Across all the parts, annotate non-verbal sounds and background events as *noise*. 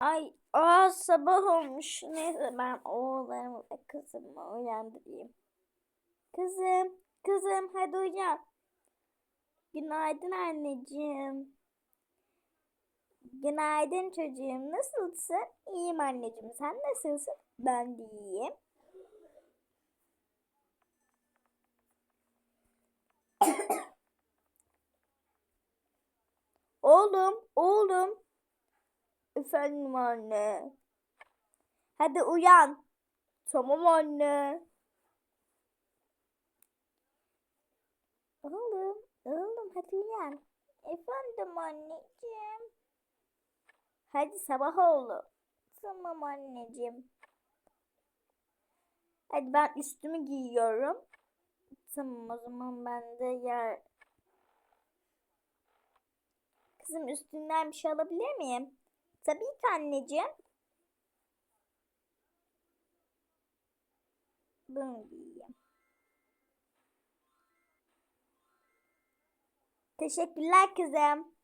Ay aa sabah olmuş. Neyse ben oğullarımı ve kızımı uyandırayım. Kızım, kızım hadi uyan. Günaydın anneciğim. Günaydın çocuğum. Nasılsın? İyiyim anneciğim. Sen nasılsın? Ben de iyiyim. *coughs* Oğlum, oğlum. Efendim anne. Hadi uyan. Tamam anne. Oğlum, oğlum hadi uyan. Efendim anneciğim. Hadi sabah oldu. Tamam anneciğim. Hadi ben üstümü giyiyorum. Tamam o zaman ben de yer... Kızım üstünden bir şey alabilir miyim? Tabii ki anneciğim. Bunu giyeyim. Teşekkürler kızım.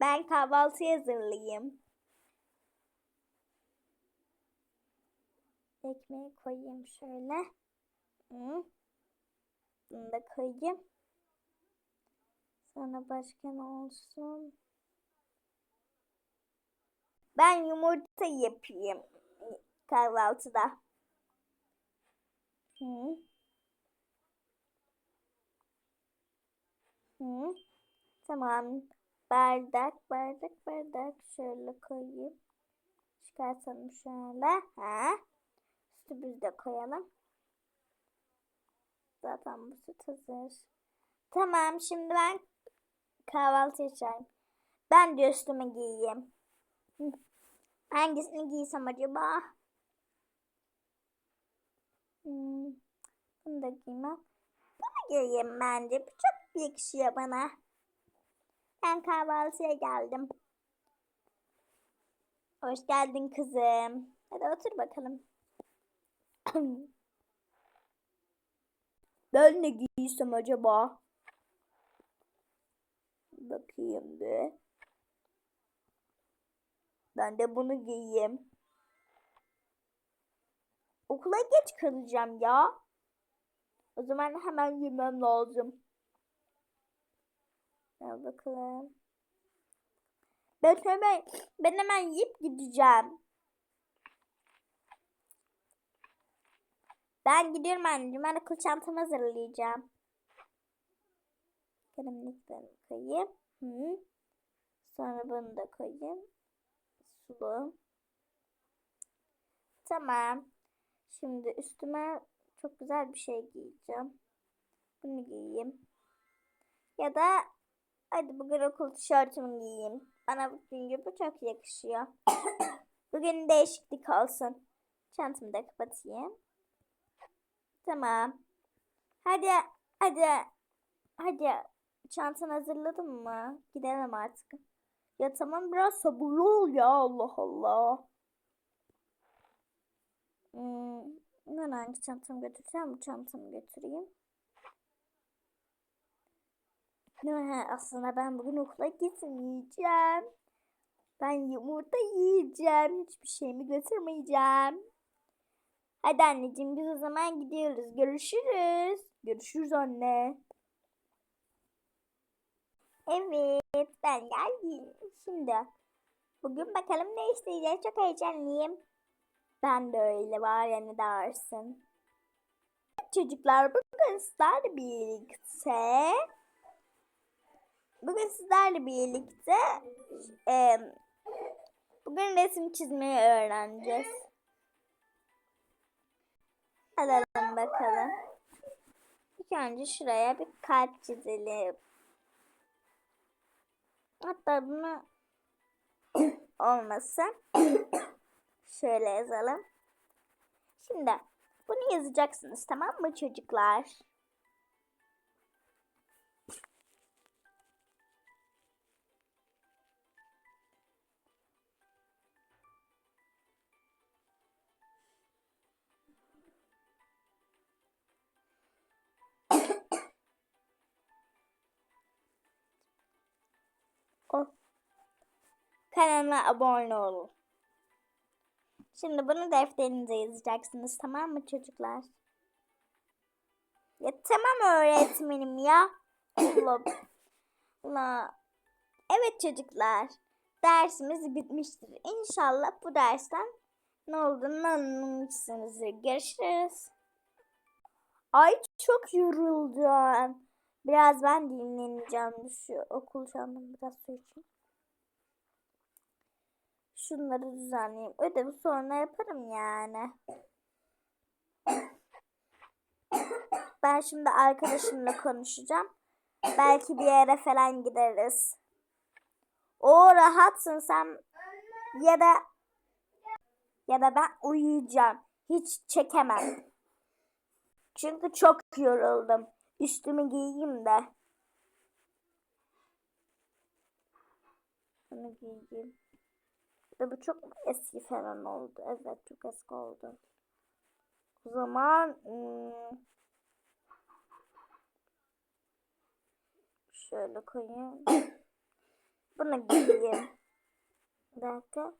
Ben kahvaltı hazırlayayım. Ekmeği koyayım şöyle. Bunu da koyayım. Sonra başka ne olsun? Ben yumurta yapayım kahvaltıda. Hı. Hı. Tamam. Bardak, bardak, bardak. Şöyle koyayım. Çıkartalım şöyle. Ha. Sütümüzü de koyalım. Zaten bu süt hazır. Tamam. Şimdi ben kahvaltı yapacağım. Ben de üstüme giyeyim. Hı. Hangisini giysem acaba? Hmm. Bunu da giymem. Bunu giyeyim bence. Bu çok yakışıyor bana. Ben kahvaltıya geldim. Hoş geldin kızım. Hadi otur bakalım. *clears throat* ben ne giysem acaba? Bakayım bir. Ben de bunu giyeyim. Okula geç kalacağım ya. O zaman hemen yemem lazım. Al bakalım. Ben hemen, ben hemen yiyip gideceğim. Ben gidiyorum anneciğim. Ben okul çantamı hazırlayacağım. Kalemlikten koyayım. Hı. Sonra bunu da koyayım. Sulu. Tamam. Şimdi üstüme çok güzel bir şey giyeceğim. Bunu giyeyim. Ya da hadi bugün okul tişörtümü giyeyim. Bana bugün bu çok yakışıyor. *coughs* bugün değişiklik olsun. Çantamı da kapatayım. Tamam. Hadi hadi hadi çantanı hazırladın mı? Gidelim artık. Ya tamam biraz sabırlı ol ya Allah Allah. Hmm, ben hangi çantamı götürsem bu çantamı götüreyim. Aslında ben bugün okula gitmeyeceğim. Ben yumurta yiyeceğim. Hiçbir şeyimi götürmeyeceğim. Hadi anneciğim biz o zaman gidiyoruz. Görüşürüz. Görüşürüz anne. Evet ben geldim. Şimdi bugün bakalım ne isteyeceğiz. Çok heyecanlıyım. Ben de öyle var ya ne dersin. Çocuklar bugün sizlerle birlikte bugün sizlerle birlikte e, bugün resim çizmeyi öğreneceğiz. Alalım bakalım. İlk önce şuraya bir kalp çizelim. Hatta bunu olmasın. Şöyle yazalım. Şimdi bunu yazacaksınız tamam mı çocuklar? O kanalıma abone olun. Şimdi bunu defterinize yazacaksınız tamam mı çocuklar? Ya tamam öğretmenim ya. Allah. Evet çocuklar. Dersimiz bitmiştir. İnşallah bu dersten ne olduğunu anlamışsınızdır. Görüşürüz. Ay çok yoruldum. Biraz ben dinleneceğim. Şu okul çantamı biraz su içeyim. Şunları düzenleyeyim. Ödevi sonra yaparım yani. Ben şimdi arkadaşımla konuşacağım. Belki bir yere falan gideriz. O rahatsın sen ya da ya da ben uyuyacağım. Hiç çekemem. Çünkü çok yoruldum. Üstümü giyeyim de. Bunu giyeyim. Ve bu çok eski falan oldu. Evet çok eski oldu. O zaman hmm, şöyle koyayım. *coughs* Bunu giyeyim. Bir dakika.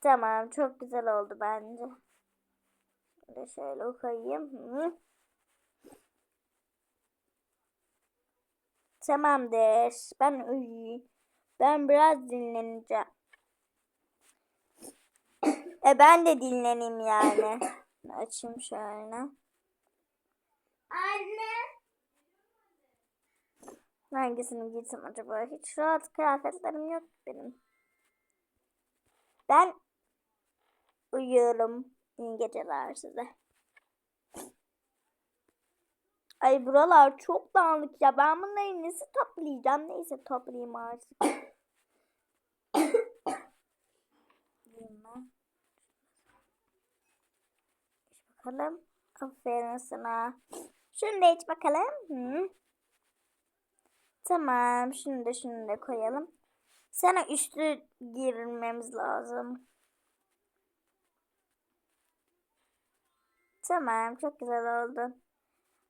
Tamam çok güzel oldu bence. Şöyle şöyle koyayım. Hı. Tamamdır. Ben uyuyayım. Ben biraz dinleneceğim. E ben de dinleneyim yani. Açayım şöyle. Anne. Hangisini giysem acaba? Hiç rahat kıyafetlerim yok benim. Ben uyuyorum. İyi geceler size. Ay buralar çok dağınık ya. Ben bunları nasıl toplayacağım? Neyse toplayayım artık. Bakalım. Aferin sana. Şunu da iç bakalım. Hı. Tamam. Şunu da şunu da koyalım. Sana üstü girilmemiz lazım. Tamam. Çok güzel oldu.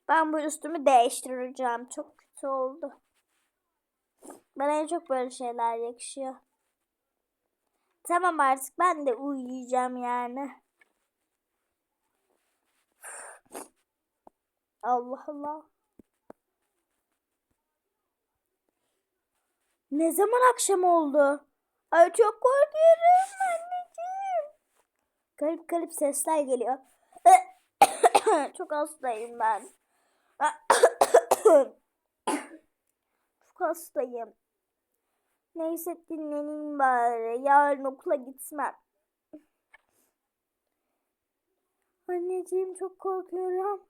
Ben bu üstümü değiştireceğim. Çok kötü oldu. Bana en çok böyle şeyler yakışıyor. Tamam artık ben de uyuyacağım yani. Allah Allah. Ne zaman akşam oldu? Ay çok korkuyorum anneciğim. Garip garip sesler geliyor. Çok hastayım ben. *coughs* çok hastayım. Neyse dinleneyim bari. Yarın okula gitmem. Anneciğim çok korkuyorum.